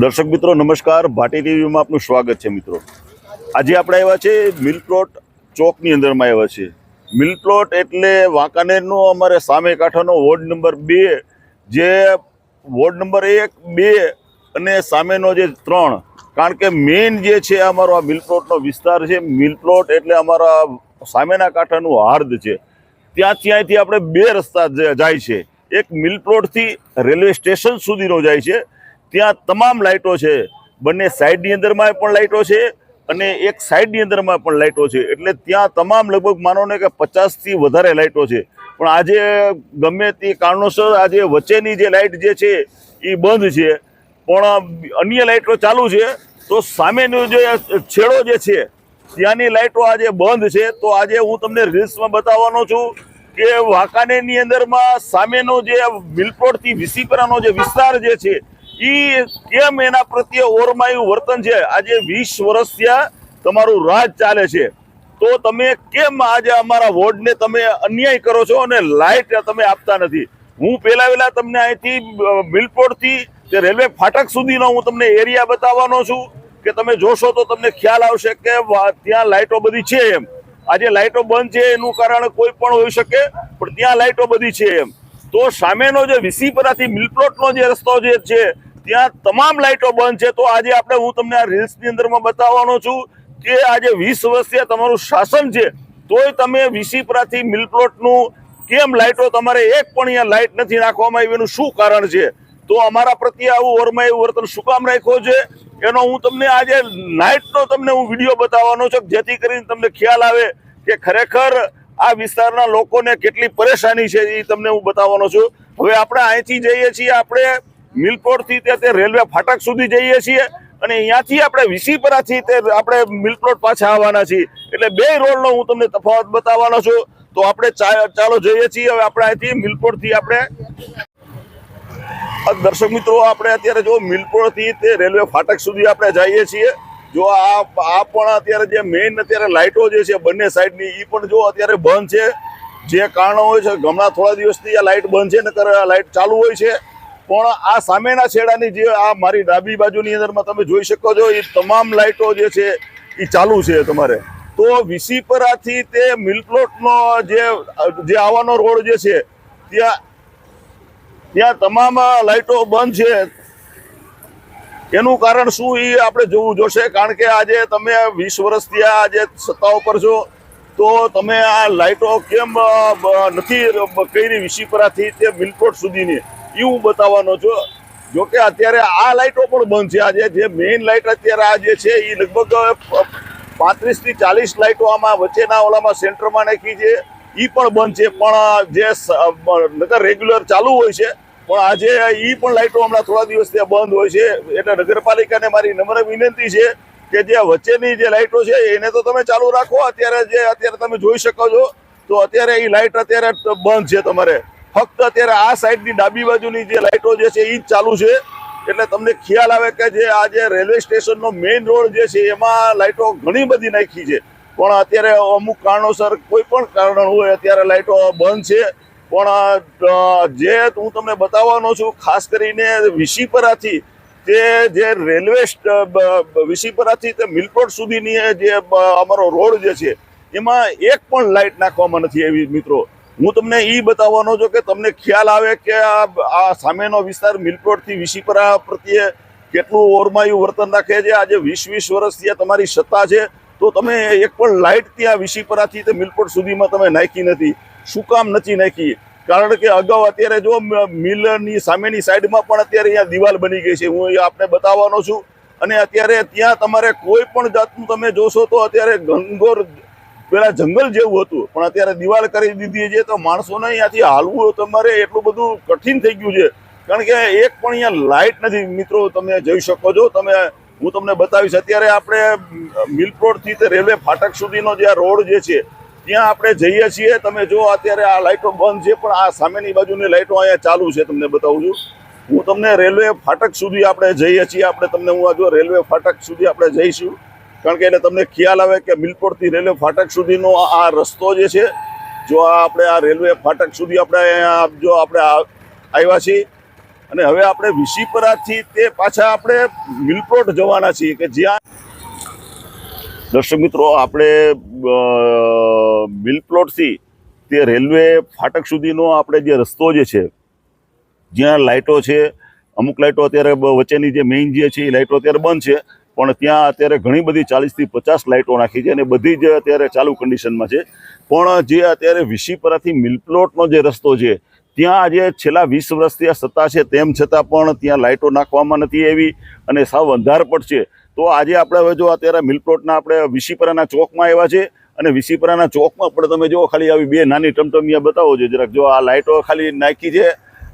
દર્શક મિત્રો, નમસ્કાર. ભાટી ટીવીમાં આપનું સ્વાગત છે મિત્રો. આજે આપણે આવ્યા છે મિલ પ્લોટ ચોકની અંદરમાં આવ્યા છે મિલ પ્લોટ એટલે વાંકાનેરનો અમારે સામે કાંઠાનો વોર્ડ નંબર બે, જે વોર્ડ નંબર એક, બે અને સામેનો જે ત્રણ. કારણ કે મેઇન જે છે અમારો આ મિલ પ્લોટનો વિસ્તાર છે મિલ પ્લોટ એટલે અમારા સામેના કાંઠાનું હાર્દ છે. ત્યાં ત્યાંથી આપણે બે રસ્તા જાય છે. એક મિલ પ્લોટથી રેલવે સ્ટેશન સુધીનો જાય છે. ત્યાં તમામ લાઇટો છે. બંને સાઈડની અંદરમાં પણ લાઇટો છે અને એક સાઈડની અંદરમાં પણ લાઇટો છે. એટલે ત્યાં તમામ લગભગ માનો ને કે પચાસથી વધારે લાઇટો છે. પણ આજે ગમે તે કારણોસર આજે વચ્ચેની જે લાઇટ જે છે એ બંધ છે. પણ અન્ય લાઇટો ચાલુ છે. તો સામેનો જે છેડો જે છે, ત્યાંની લાઇટો આજે બંધ છે. તો આજે હું તમને રીલ્સમાં બતાવવાનો છું કે વાંકાનેરની અંદરમાં સામેનો જે વિલપોડથી વિસીપરાનો જે વિસ્તાર જે છે એ કેમ એના પ્રત્યે ઓરમાયું વર્તન છે? આજે વીસ વર્ષ થયા તમારું રાજ ચાલે છે. તો તમે કેમ આજે અમારા વોર્ડને તમે અન્યાય કરો છો અને લાઇટ તમે આપતા નથી? હું પહેલા વહેલા તમને અહીંથી મિલપોર્ટથી તે રેલવે ફાટક સુધીનો હું તમને એરિયા બતાવવાનો છું કે તમે જોશો તો તમને ખ્યાલ આવશે કે ત્યાં લાઇટો બધી છે એમ. આજે લાઇટો બંધ છે એનું કારણ કોઈ પણ હોઈ શકે, પણ ત્યાં લાઇટો બધી છે એમ. તો સામેનો જે વિસીપરાથી મિલપ્લોટનો જે રસ્તો જે છે ત્યાં તમામ લાઇટો બંધ છે. તો આજે આપણે હું તમને આ રીલ્સની અંદરમાં બતાવવાનો છું કે આજે વીસ વર્ષથી તમારું શાસન છે. તોય તમે વિસીપરાથી મિલપ્લોટનું કેમ લાઇટો તમારે એક પણ અહીંયા લાઇટ નથી નાખવામાં આવી એનું શું કારણ છે? તો અમારા પ્રત્યે આવું ઓરમાયું વર્તન શું કામ રાખ્યો છે? એનો હું તમને આજે નાઇટનો તમને હું વીડિયો બતાવવાનો છું. જેથી કરીને તમને ખ્યાલ આવે કે ખરેખર આ વિસ્તારના લોકોને કેટલી પરેશાની છે એ તમને હું બતાવવાનો છું. હવે આપણે અહીંથી જઈએ છીએ. આપણે મિલપોર્ટથી તે તે રેલવે ફાટક સુધી જઈએ છીએ અને અહીંયાથી આપણે વિસીપરાથી તે આપણે મિલપ્લોટ પાછા આવવાના છીએ. એટલે બે રોડનો હું તમને તફાવત બતાવવાનો છું. તો આપણે ચાલો જઈએ છીએ. હવે આપણે અહીંથી મિલપોર્ટથી આપણે દર્શક મિત્રો, આપણે અત્યારે જો મિલપોરથી તે રેલવે ફાટક સુધી આપણે જઈએ છીએ. જો આ આ પણ અત્યારે જે મેઇન અત્યારે લાઇટો જે છે બંને સાઈડની એ પણ જો અત્યારે બંધ છે. જે કારણો હોય છે, હમણાં થોડા દિવસથી આ લાઇટ બંધ છે, નકર લાઇટ ચાલુ હોય છે. પણ આ સામેના છેડાની જે આ મારી ડાબી બાજુની અંદરમાં તમે જોઈ શકો છો, એ તમામ લાઇટો જે છે, એ ચાલુ છે તમારે. તો વિસીપરાથી તે મિલપ્લોટનો જે જે આવવાનો રોડ જે છે, ત્યાં ત્યાં તમામ લાઇટો બંધ છે. એનું કારણ શું એ આપણે જોવું જોશે, કારણ કે આજે તમે વીસ વર્ષથી આ આજે સત્તા ઉપર છો, તો તમે આ લાઇટો કેમ નથી કરી વિસીપરાથી તે મિલપ્લોટ સુધીની. એ હું બતાવવાનો છું. જોકે અત્યારે આ લાઇટો પણ બંધ છે આજે. જે મેઇન લાઇટ અત્યારે આ જે છે એ લગભગ પાંત્રીસથી ચાલીસ લાઇટો આમાં વચ્ચેના ઓલામાં સેન્ટરમાં નાખી છે. એ પણ બંધ છે. પણ જે નગર રેગ્યુલર ચાલુ હોય છે. પણ આજે એ પણ લાઇટો હમણાં થોડા દિવસથી બંધ હોય છે. એટલે નગરપાલિકાને મારી નમ્ર વિનંતી છે કે જે વચ્ચેની જે લાઇટો છે, એને તો તમે ચાલુ રાખો. અત્યારે જે, અત્યારે તમે જોઈ શકો છો, તો અત્યારે એ લાઇટ અત્યારે બંધ છે તમારે. ફક્ત અત્યારે આ સાઈડની ડાબી બાજુની જે લાઇટો જે છે એ જ ચાલુ છે. એટલે તમને ખ્યાલ આવે કે જે આ જે રેલવે સ્ટેશનનો મેઇન રોડ જે છે, એમાં લાઇટો ઘણી બધી નાખી છે. પણ અત્યારે અમુક કારણોસર કોઈ પણ કારણ હોય, અત્યારે લાઇટો બંધ છે. પણ જે હું તમને બતાવવાનો છું, ખાસ કરીને વિશીપરાથી તે જે રેલવે વિશીપરાથી તે મિલકોટ સુધીની જે અમારો રોડ જે છે, એમાં એક પણ લાઇટ નાખવામાં નથી આવી, મિત્રો. હું તમને એ બતાવવાનો છું કે તમને ખ્યાલ આવે કે આ આ સામેનો વિસ્તાર મિલકોટથી વિશીપરા પ્રત્યે કેટલું ઓરમાયું વર્તન રાખે છે? આજે વીસ વીસ વર્ષથી તમારી સત્તા છે. તો તમે એક પણ લાઇટ ત્યાં વિશીપરાથી તે મિલકોટ સુધીમાં તમે નાખી નથી. શું કામ નથી નાખી? કારણ કે અગાઉ અત્યારે જો મિલની સામેની સાઈડમાં પણ અત્યારે અહીંયા દિવાલ બની ગઈ છે. હું એ આપને બતાવવાનો છું. અને અત્યારે ત્યાં તમારે કોઈ પણ જાતનું તમે જોશો તો અત્યારે ઘનઘોર પેલા જંગલ જેવું હતું. પણ અત્યારે દિવાલ કરી દીધી છે તો માણસોને અહીંયાથી હાલવું તમારે એટલું બધું કઠિન થઈ ગયું છે. કારણ કે એક પણ અહીંયા લાઇટ નથી. મિત્રો, તમે જઈ શકો છો. તમે, હું તમને બતાવીશ. અત્યારે આપણે મિલપ્રોડથી તે રેલવે ફાટક સુધીનો જે રોડ જે છે, ત્યાં આપણે જઈએ છીએ. તમે જો અત્યારે આ લાઇટો બંધ છે, પણ આ સામેની બાજુની લાઇટો અહીંયા ચાલુ છે, તમને બતાવું છું. હું તમને રેલવે ફાટક સુધી આપણે જઈએ છીએ. આપણે તમને હું આ જો રેલવે ફાટક સુધી આપણે જઈશું. કારણ કે એટલે તમને ખ્યાલ આવે કે મિલપોરથી રેલવે ફાટક સુધીનો આ રસ્તો જે છે, જો આ આપણે આ રેલવે ફાટક સુધી આપણે જો આપણે આવ્યા છીએ, અને હવે આપણે વિશીપરાથી તે પાછા આપણે મિલપોર્ટ જવાના છીએ કે જ્યાં દર્શક મિત્રો, આપણે મિલપ્લોટથી તે રેલવે ફાટક સુધીનો આપણે જે રસ્તો જે છે, જ્યાં લાઇટો છે, અમુક લાઇટો અત્યારે વચ્ચેની જે મેઇન જે છે, એ લાઇટો અત્યારે બંધ છે. પણ ત્યાં અત્યારે ઘણી બધી ચાલીસથી પચાસ લાઇટો નાખી છે અને બધી જ અત્યારે ચાલુ કન્ડિશનમાં છે. પણ જે અત્યારે વિશીપરાથી મિલપ્લોટનો જે રસ્તો છે, ત્યાં આજે છેલ્લા વીસ વર્ષથી આ સત્તા છે, તેમ છતાં પણ ત્યાં લાઇટો નાખવામાં નથી આવી અને સાવ અંધાર પણ છે. તો આજે આપણે હવે જો અત્યારે મિલપ્લોટના આપણે વિશીપરાના ચોકમાં આવ્યા છે અને વિશીપરાના ચોકમાં પણ તમે જો ખાલી આવી બે નાની ટમટમિયા બતાવો છો જરાક. જો આ લાઇટો ખાલી નાખી છે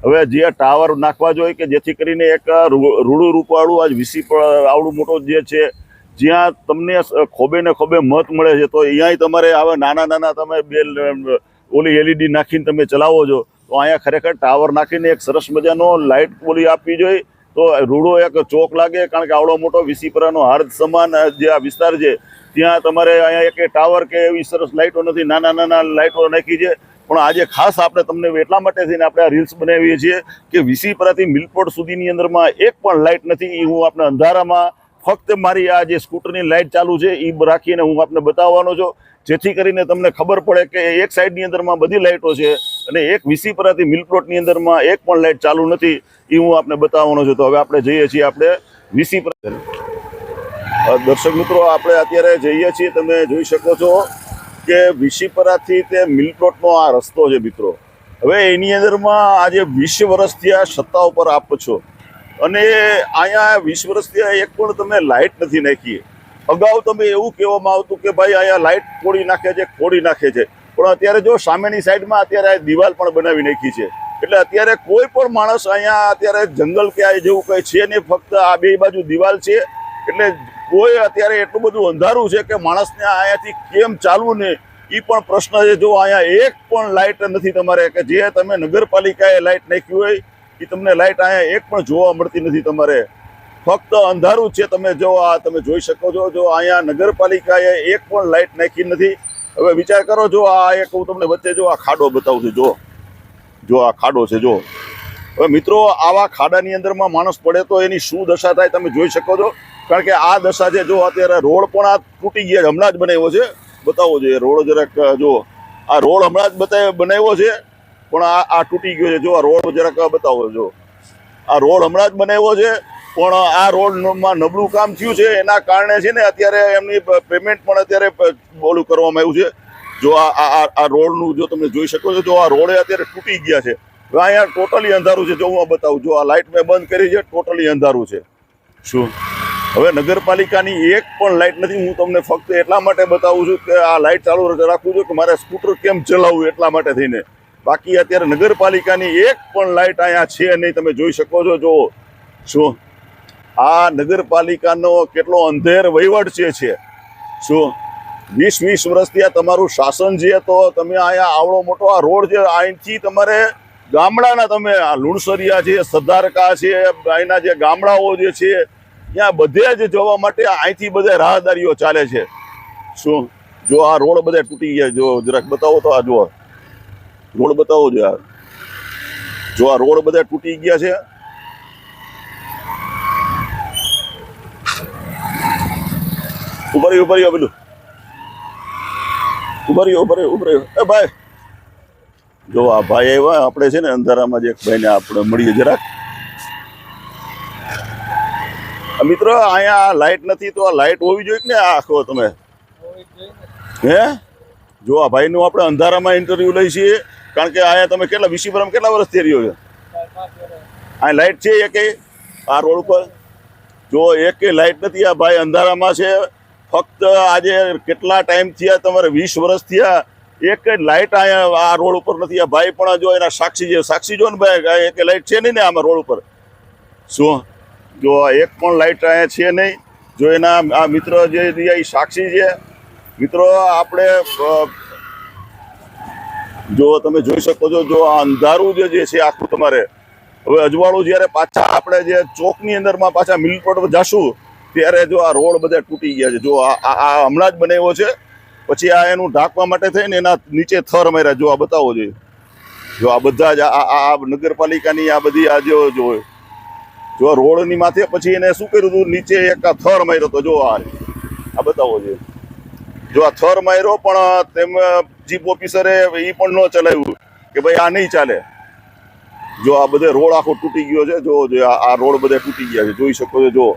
હવે જે ટાવર નાખવા જોઈએ કે જેથી કરીને એક રૂડું રૂપવાળું આજ વિસી આવડું મોટો જે છે, જ્યાં તમને ખોબે ને ખોબે મત મળે છે, તો અહીંયા તમારે આવા નાના નાના તમે બે ઓલી એલઈડી નાખીને તમે ચલાવો છો, તો અહીંયા ખરેખર ટાવર નાખીને એક સરસ મજાનો લાઇટ ઓલી આપવી જોઈએ. તો રૂડો એક ચોક લાગે, કારણ કે આવડો મોટો વિસીપરાનો હાર્દ સમાન જે આ વિસ્તાર છે, ત્યાં તમારે અહીંયા એક ટાવર કે એવી સરસ લાઇટો નથી, નાના નાના લાઇટો નાખી છે પણ આજે ખાસ આપણે તમને એટલા માટે થઈને આપણે આ રીલ્સ બનાવીએ છીએ કે વીસી પરાથી મિલપોર્ટ સુધીની અંદરમાં એક પણ લાઇટ નથી. એ હું આપણે અંધારામાં ફક્ત મારી આ જે સ્કૂટરની લાઇટ ચાલુ છે એ રાખીને હું આપને બતાવવાનો છું. જેથી કરીને તમને ખબર પડે કે એક સાઈડની અંદરમાં બધી લાઇટો છે અને એક વિસીપરાથી મિલપ્લોટની અંદરમાં એક પણ લાઇટ ચાલુ નથી. એ હું આપને બતાવવાનો છું. તો હવે આપણે જઈએ છીએ આપણે વીસી પરા દર્શક મિત્રો, આપણે અત્યારે જઈએ છીએ. તમે જોઈ શકો છો કે વિશીપરાથી તે મિલપ્લોટનો આ રસ્તો છે મિત્રો. હવે એની અંદરમાં આજે વીસ વર્ષથી આ સત્તા ઉપર આપ છો. અને અહીંયા વીસ વર્ષથી એક પણ તમે લાઇટ નથી નાખી. અગાઉ તમે એવું કહેવામાં આવતું કે ભાઈ અહીંયા લાઇટ ખોડી નાખે છે ખોડી નાખે છે. પણ અત્યારે જો સામેની સાઈડમાં અત્યારે આ દિવાલ પણ બનાવી નાખી છે. એટલે અત્યારે કોઈ પણ માણસ અહીંયા અત્યારે જંગલ કે આ જેવું કંઈ છે નહીં, ફક્ત આ બે બાજુ દિવાલ છે. એટલે કોઈ અત્યારે એટલું બધું અંધારું છે કે માણસને અહીંયાથી કેમ ચાલવું ને એ પણ પ્રશ્ન છે. જો અહીંયા એક પણ લાઇટ નથી તમારે, કે જે તમે નગરપાલિકાએ લાઇટ નાખી હોય એ તમને લાઇટ અહીંયા એક પણ જોવા મળતી નથી તમારે. ફક્ત અંધારું છે. તમે જો આ, તમે જોઈ શકો છો, જો અહીંયા નગરપાલિકાએ એક પણ લાઇટ નાખી નથી. હવે વિચાર કરો, જો આ એક હું તમને વચ્ચે જો આ ખાડો બતાવું છું, જો. જો આ ખાડો છે, જો. હવે મિત્રો, આવા ખાડાની અંદરમાં માણસ પડે તો એની શું દશા થાય તમે જોઈ શકો છો. કારણ કે આ દશા છે, જો અત્યારે રોડ પણ આ તૂટી ગયા હમણાં જ બનાવ્યો છે. બતાવવો જોઈએ રોડ જરાક, જો આ રોડ હમણાં જ બતાવ બનાવ્યો છે, પણ આ આ તૂટી ગયો છે. જો આ રોડ જરાક બતાવો જો. આ રોડ હમણાં જ બનાવ્યો છે, પણ આ રોડમાં નબળું કામ થયું છે. એના કારણે છે ને અત્યારે એમની પેમેન્ટ પણ અત્યારે બોલું કરવામાં આવ્યું છે. જો આ આ રોડનું જો તમે જોઈ શકો છો, જો આ રોડે અત્યારે તૂટી ગયા છે. અહીંયા ટોટલી અંધારું છે, જો હું બતાવું. જો આ લાઇટ મેં બંધ કરી છે, ટોટલી અંધારું છે. શું? હવે નગરપાલિકાની એક પણ લાઇટ નથી. હું તમને ફક્ત એટલા માટે બતાવું છું કે આ લાઇટ ચાલુ રાખવું છું કે મારે સ્કૂટર કેમ ચલાવવું એટલા માટે થઈને. બાકી અત્યારે નગરપાલિકાની એક પણ લાઇટ અહીંયા છે નહીં. તમે જોઈ શકો છો જો શું? આ નગરપાલિકાનો કેટલો અંધેર વહીવટ છે છે. શું? વીસ વીસ વર્ષથી આ તમારું શાસન છે તો તમે અહીંયા આવડો મોટો આ રોડ છે અહીંથી તમારે ગામડાના તમે આ લુણસરિયા છે સદ્ધારકા છે, અહીંના જે ગામડાઓ જે છે ત્યાં બધે જ જવા માટે અહીંથી બધે રાહદારીઓ ચાલે છે. શું? જો આ રોડ બધા તૂટી ગયા, જો જરાક બતાવો તો આ જો રોડ બતાવો જો આ. જો આ રોડ બધા તૂટી ગયા છે. ઉભરી રહ્યો, ઊભા પેલું. ઊભા રહ્યો ઉભરી રહ્યો. એ ભાઈ. જો આ ભાઈ આવ્યા, આપણે છે ને અંધારામાં જે એક ભાઈને આપણે મળીએ જરાક આ મિત્ર, અહીંયા લાઇટ નથી તો આ લાઇટ હોવી જોઈએ ને આ આખો તમે? હે? જો આ ભાઈનું આપણે અંધારામાં ઇન્ટરવ્યૂ લઈ છીએ, કારણ કે અહીંયા તમે કેટલા વિશીપુરમ કેટલા વર્ષથી રહ્યો છે? આ લાઇટ છે એકે? આ રોડ ઉપર? જો એકે લાઇટ નથી, આ ભાઈ અંધારામાં છે. ફક્ત આજે કેટલા ટાઈમ થયા, તમારે વીસ વર્ષ થયા. એક લાઇટ અહીંયા આ રોડ ઉપર નથી. આ ભાઈ પણ જો એના સાક્ષી છે. સાક્ષી જો ને ભાઈ, આ એક લાઇટ છે નહીં ને આમાં રોડ ઉપર? શું? જો એક પણ લાઇટ અહીંયા છે નહીં, જો એના આ મિત્ર જે એ સાક્ષી છે. મિત્રો, આપણે જો તમે જોઈ શકો છો, જો આ અંધારું જે છે આખું તમારે, હવે અજવાળું જ્યારે પાછા આપણે જે ચોકની અંદરમાં પાછા મિલ રોડ જાશું, ત્યારે જો આ રોડ બધા તૂટી ગયા છે. જો આ હમણાં જ બનાવ્યો છે. પછી આ એનું ઢાંકવા માટે થઈને એના નીચે થર માર્યા. જો આ બતાવો જોઈએ. જો આ બધા જ આ નગરપાલિકાની આ બધી આ જો જો જો રોડની માથે પછી એને શું કર્યું હતું નીચે એક થર માર્યો તો જો આ આ બતાવો છે જો આ થર માર્યો પણ તેમ જીપ ઓફિસરે એ પણ ન ચલાવ્યું કે ભાઈ આ નહીં ચાલે. જો આ બધે રોડ આખો તૂટી ગયો છે, જો આ રોડ બધે તૂટી ગયા છે. જોઈ શકો છો, જો.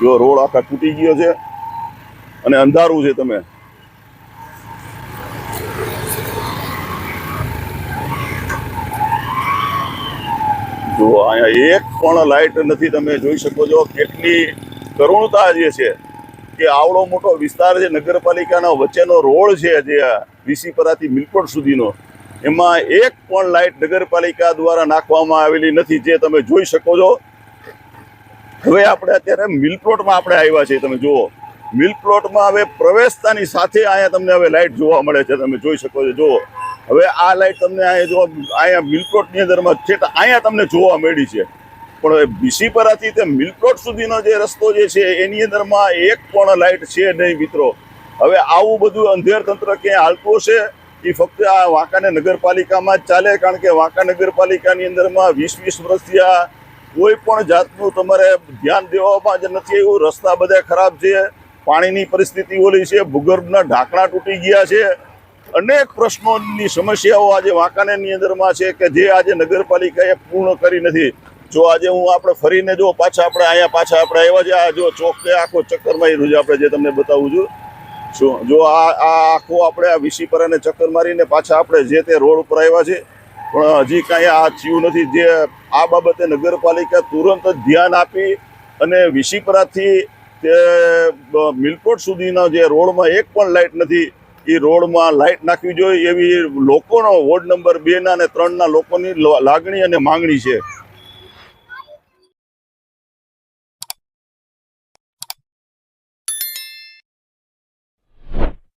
જો રોડ આખા તૂટી ગયો છે. અને અંધારું છે તમે. જો અહીંયા એક પણ લાઇટ નથી, તમે જોઈ શકો છો કેટલી કરુણતા જે છે કે આવડો મોટો વિસ્તાર જે નગરપાલિકાના વચ્ચેનો રોડ છે જે વિસીપરાથી મિલકોટ સુધીનો. એમાં એક પણ લાઇટ નગરપાલિકા દ્વારા નાખવામાં આવેલી નથી, જે તમે જોઈ શકો છો. હવે આપણે અત્યારે મિલપ્લોટમાં આપણે આવ્યા છીએ, તમે જુઓ. મિલપ્લોટમાં હવે પ્રવેશતાની સાથે અહીંયા તમને હવે લાઇટ જોવા મળે છે. તમે જોઈ શકો છો. જુઓ. હવે આ લાઇટ તમને અહીંયા જો અહીંયા મિલપ્લોટની અંદરમાં છે અહીંયા તમને જોવા મળી છે. પણ બીસીપરાથી તે મિલપ્લોટ સુધીનો જે રસ્તો જે છે એની અંદરમાં એક પણ લાઇટ છે નહીં મિત્રો. હવે આવું બધું અંધેર તંત્ર ક્યાંય હાલતું હશે? એ ફક્ત આ વાંકાને નગરપાલિકામાં જ ચાલે કારણ કે વાંકા નગરપાલિકાની અંદરમાં વીસ વીસ વર્ષથી આ કોઈ પણ જાતનું તમારે ધ્યાન દેવામાં જ નથી એવું રસ્તા બધા ખરાબ છે. પાણીની પરિસ્થિતિ ઓલી છે, ભૂગર્ભના ઢાંકણા તૂટી ગયા છે. અનેક પ્રશ્નોની સમસ્યાઓ આજે વાંકાનેરની અંદરમાં છે કે જે આજે નગરપાલિકાએ પૂર્ણ કરી નથી. જો આજે હું આપણે ફરીને જો પાછા આપણે અહીંયા પાછા આપણે આવ્યા છે, આ જો ચોકે આખો ચક્કર માર્યું છે આપણે જે તમને બતાવું છું. શું જો આ આ આખો આપણે આ વિસીપરાને ચક્કર મારીને પાછા આપણે જે તે રોડ ઉપર આવ્યા છે, પણ હજી કાંઈ આ થયું નથી. જે આ બાબતે નગરપાલિકા તુરંત જ ધ્યાન આપી અને વિસીપરાથી તે મિલકોટ સુધીના જે રોડમાં એક પણ લાઇટ નથી, એ રોડમાં લાઇટ નાખવી જોઈએ એવી લોકોનો વોર્ડ નંબર બે ના અને ત્રણના લોકોની લાગણી અને માંગણી છે.